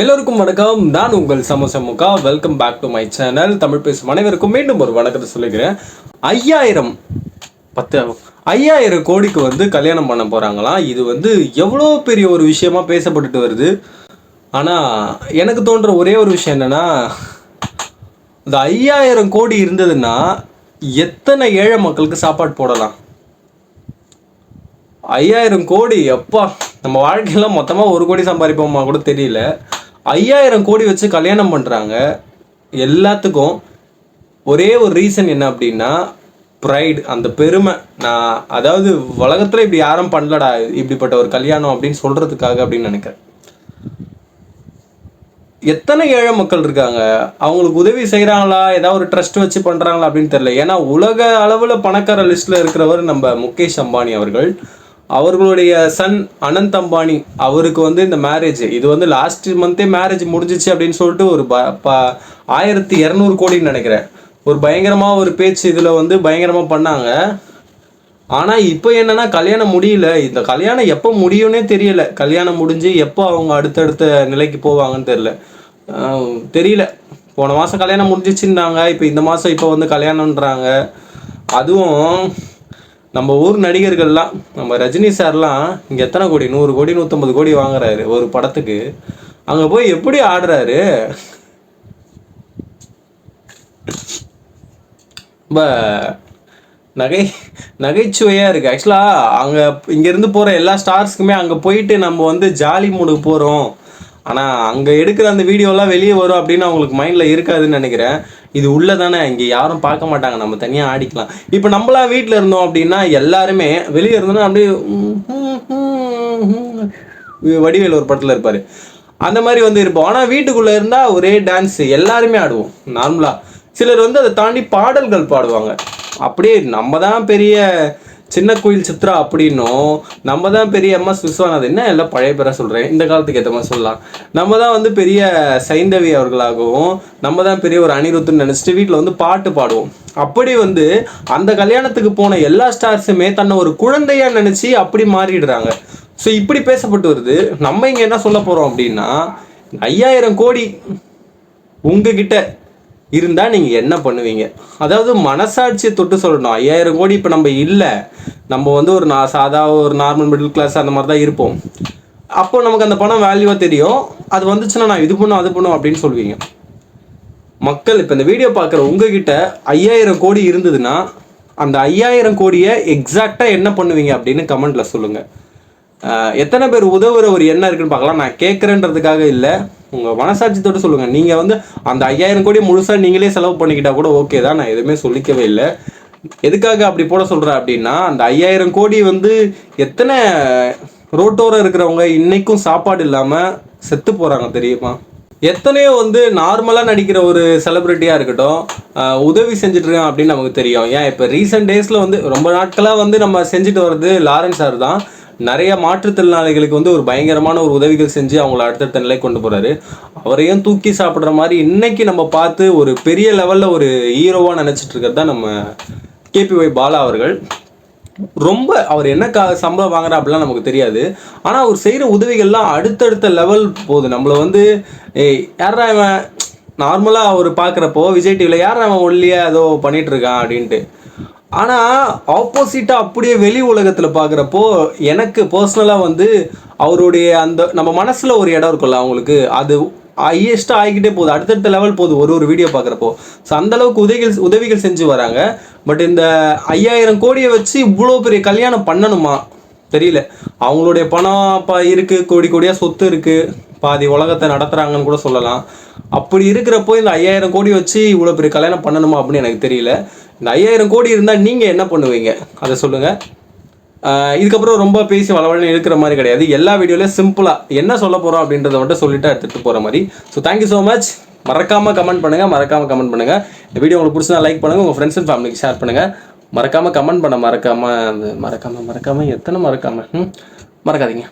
எல்லோருக்கும் வணக்கம். நான் உங்கள் சமசமுகா welcome back to my channel Tamil பேசும் அனைவருக்கும் மீண்டும் ஒரு வணக்கத்தை சொல்லிக்கிறேன். ஐயாயிரம் பத்து. ஐயாயிரம் கோடிக்கு வந்து கல்யாணம் பண்ண போகிறாங்களாம் இது வந்து எவ்வளோ பெரிய ஒரு விஷயமா பேசப்பட்டுட்டு வருது. ஆனால் எனக்கு தோன்ற ஒரே ஒரு விஷயம் என்னன்னா இந்த ஐயாயிரம் கோடி இருந்ததுன்னா எத்தனை ஏழை மக்களுக்கு சாப்பாடு போடலாம்? ஐயாயிரம் கோடி எப்பா நம்ம வாழ்க்கையில மொத்தமாக ஒரு கோடி சம்பாதிப்போமா கூட தெரியல. ஐயாயிரம் கோடி வச்சு கல்யாணம் பண்ணுறாங்க எல்லாத்துக்கும் ஒரே ஒரு ரீசன் என்ன அப்படின்னா ப்ரைடு அந்த பெருமை. நான் அதாவது உலகத்தில் இப்படி யாரும் பண்ணலடா இப்படிப்பட்ட ஒரு கல்யாணம் அப்படின்னு சொல்கிறதுக்காக அப்படின்னு நினைக்கிறேன். எத்தனை ஏழை மக்கள் இருக்காங்க? அவங்களுக்கு உதவி செய்கிறாங்களா ஏதாவது ஒரு ட்ரஸ்ட் வச்சு பண்ணுறாங்களா அப்படின்னு தெரியல. ஏன்னா உலக அளவில் பணக்கார லிஸ்ட்டில் இருக்கிறவர் நம்ம முகேஷ் அம்பானி அவர்கள். அவர்களுடைய சன் அனந்த் அம்பானி அவருக்கு வந்து இந்த மேரேஜ் இது வந்து லாஸ்ட் மந்தே மேரேஜ் முடிஞ்சிச்சு அப்படின்னு சொல்லிட்டு ஒரு ப ப ஆயிரத்தி இரநூறு கோடின்னு நினைக்கிறேன். ஒரு பயங்கரமாக ஒரு பேச்சு இதில் வந்து பயங்கரமாக பண்ணாங்க. ஆனால் இப்போ என்னென்னா கல்யாணம் முடியல. இந்த கல்யாணம் எப்போ முடியும்னே தெரியல. கல்யாணம் முடிஞ்சு எப்போ அவங்க அடுத்தடுத்த நிலைக்கு போவாங்கன்னு தெரியல. தெரியல. போன மாதம் கல்யாணம் முடிஞ்சிச்சுன்னாங்க. இப்போ இந்த மாதம் இப்போ வந்து கல்யாணம்ன்றாங்க. அதுவும் நம்ம ஊர் நடிகர்கள்லாம் நம்ம ரஜினி சார்லாம் இங்கே எத்தனை கோடி? நூறு கோடி நூற்றம்பது கோடி வாங்குறாரு ஒரு படத்துக்கு. அங்கே போய் எப்படி ஆடுறாரு? ரொம்ப நகை நகைச்சுவையாக இருக்குது ஆக்சுவலாக அங்கே இங்கேருந்து போகிற எல்லா ஸ்டார்ஸ்க்குமே அங்கே போயிட்டு நம்ம வந்து ஜாலி மூடுக்கு போகிறோம் ஆனால் அங்கே எடுக்கிற அந்த வீடியோலாம் வெளியே வரும் அப்படின்னு அவங்களுக்கு மைண்டில் இருக்காதுன்னு நினைக்கிறேன். இது உள்ளே தானே? இங்கே யாரும் பார்க்க மாட்டாங்க. நம்ம தனியாக ஆடிக்கலாம். இப்போ நம்மளா வீட்டில் இருந்தோம் அப்படின்னா எல்லாருமே வெளியே இருந்தோம்னா அப்படியே வடிவேல் ஒரு படத்தில் இருப்பார். அந்த மாதிரி வந்து இருப்போம். ஆனால் வீட்டுக்குள்ளே இருந்தால் ஒரே டான்ஸ் எல்லாருமே ஆடுவோம். நார்மலாக சிலர் வந்து அதை தாண்டி பாடல்கள் பாடுவாங்க. அப்படியே நம்ம தான் பெரிய சின்ன கோயில் சித்ரா அப்படின்னும் நம்ம தான் பெரிய எம்எஸ் விஸ்வநாதன் என்ன எல்லாம் பழைய பேராக சொல்கிறேன் இந்த காலத்துக்கு ஏற்ற மாதிரி சொல்லலாம். நம்ம தான் வந்து பெரிய சைந்தவி அவர்களாகவும் நம்ம தான் பெரிய ஒரு அனிருத்துன்னு நினச்சிட்டு வீட்டில் வந்து பாட்டு பாடுவோம். அப்படி வந்து அந்த கல்யாணத்துக்கு போன எல்லா ஸ்டார்ஸுமே தன்னை ஒரு குழந்தையாக நினச்சி அப்படி மாறிடுறாங்க. ஸோ இப்படி பேசப்பட்டு வருது. நம்ம இங்கே என்ன சொல்ல போகிறோம் அப்படின்னா ஐயாயிரம் கோடி உங்ககிட்ட இருந்தால் நீங்கள் என்ன பண்ணுவீங்க? அதாவது மனசாட்சியை தொட்டு சொல்லணும். ஐயாயிரம் கோடி இப்போ நம்ம இல்லை. நம்ம வந்து ஒரு நான் சாதா ஒரு நார்மல் மிடில் கிளாஸ் அந்த மாதிரி தான் இருப்போம். அப்போ நமக்கு அந்த பணம் வேல்யூவாக தெரியும். அது வந்துச்சுன்னா நான் இது பண்ணும் அது பண்ணும் அப்படின்னு சொல்லுவீங்க. மக்கள் இப்போ இந்த வீடியோ பார்க்குற உங்ககிட்ட ஐயாயிரம் கோடி இருந்ததுன்னா அந்த ஐயாயிரம் கோடியை எக்ஸாக்டாக என்ன பண்ணுவீங்க அப்படின்னு கமெண்ட்டில் சொல்லுங்கள் எத்தனை பேர் உதவுற ஒரு எண்ணம் இருக்குன்னு பார்க்கலாம். நான் கேட்குறேன்றதுக்காக இல்லை. உங்கள் மனசாட்சியத்தோட சொல்லுங்கள் நீங்கள் வந்து அந்த ஐயாயிரம் கோடி முழுசாக நீங்களே செலவு பண்ணிக்கிட்டா கூட ஓகே தான். நான் எதுவுமே சொல்லிக்கவே இல்லை. எதுக்காக அப்படி போட சொல்கிறேன் அப்படின்னா அந்த ஐயாயிரம் கோடி வந்து எத்தனை ரோட்டோரம் இருக்கிறவங்க இன்னைக்கும் சாப்பாடு இல்லாமல் செத்து போகிறாங்க தெரியுமா? எத்தனையோ வந்து நார்மலாக நடிக்கிற ஒரு செலிப்ரிட்டியாக இருக்கட்டும் உதவி செஞ்சுட்ருக்கேன் அப்படின்னு நமக்கு தெரியும். ஏன் இப்போ ரீசெண்ட் டேஸில் வந்து ரொம்ப நாட்களாக வந்து நம்ம செஞ்சுட்டு வர்றது லாரன்ஸ் சார் தான். நிறைய மாற்றுத்திறனாளிகளுக்கு வந்து ஒரு பயங்கரமான ஒரு உதவிகள் செஞ்சு அவங்கள அடுத்தடுத்த நிலை கொண்டு போறாரு. அவரையும் தூக்கி சாப்பிட்ற மாதிரி இன்னைக்கு நம்ம பார்த்து ஒரு பெரிய லெவலில் ஒரு ஹீரோவாக நினச்சிட்டு இருக்கிறது தான் நம்ம கேபிஒய் பாலா அவர்கள். ரொம்ப அவர் என்ன கா சம்பளம் வாங்குறா அப்படிலாம் நமக்கு தெரியாது. ஆனால் அவர் செய்கிற உதவிகள்லாம் அடுத்தடுத்த லெவல் போகுது. நம்மளை வந்து ஏய் யாரா இவன்? நார்மலாக அவர் பார்க்குறப்போ விஜய் டிவியில் யார் அவன் ஒல்லியாக ஏதோ பண்ணிகிட்ருக்கான் அப்படின்ட்டு. ஆனால் ஆப்போசிட்டாக அப்படியே வெளி உலகத்தில் பார்க்குறப்போ எனக்கு பர்சனலாக வந்து அவருடைய அந்த நம்ம மனசில் ஒரு இடம் இருக்கும்ல அவங்களுக்கு. அது ஹையஸ்ட்டாக ஆகிக்கிட்டே போகுது. அடுத்தடுத்த லெவல் போகுது ஒரு ஒரு வீடியோ பார்க்குறப்போ ஸோ அந்தளவுக்கு உதவிகள் உதவிகள் செஞ்சு வராங்க. பட் இந்த ஐயாயிரம் கோடியை வச்சு இவ்வளோ பெரிய கல்யாணம் பண்ணணுமா? தெரியல. அவங்களுடைய பணம் அப்போ இருக்குது கோடி கோடியாக சொத்து இருக்குது பாதி உலகத்தை நடத்துகிறாங்கன்னு கூட சொல்லலாம். அப்படி இருக்கிறப்போ இந்த ஐயாயிரம் கோடி வச்சு இவ்வளோ பெரிய கல்யாணம் பண்ணணுமா அப்படின்னு எனக்கு தெரியல. இந்த ஐயாயிரம் கோடி இருந்தால் நீங்கள் என்ன பண்ணுவீங்க? அதை சொல்லுங்கள் இதுக்கப்புறம் ரொம்ப பேசி வளவழன்னு இருக்கிற மாதிரி கிடையாது. எல்லா வீடியோலையும் சிம்பிளாக என்ன சொல்ல போகிறோம் அப்படின்றத மட்டும் சொல்லிட்டு எடுத்துகிட்டு போகிற மாதிரி. So thank you so much மறக்காமல் கமெண்ட் பண்ணுங்கள் மறக்காமல் கமெண்ட் பண்ணுங்கள் இந்த வீடியோ உங்களுக்கு பிடிச்சா லைக் பண்ணுங்கள் உங்கள் ஃப்ரெண்ட்ஸ் அண்ட் ஃபேமிலிக்கு ஷேர் பண்ணுங்கள் மறக்காமல் கமெண்ட் பண்ண மறக்காமல் மறக்காமல் மறக்காமல் எத்தனை மறக்காமல் மறக்காதீங்க.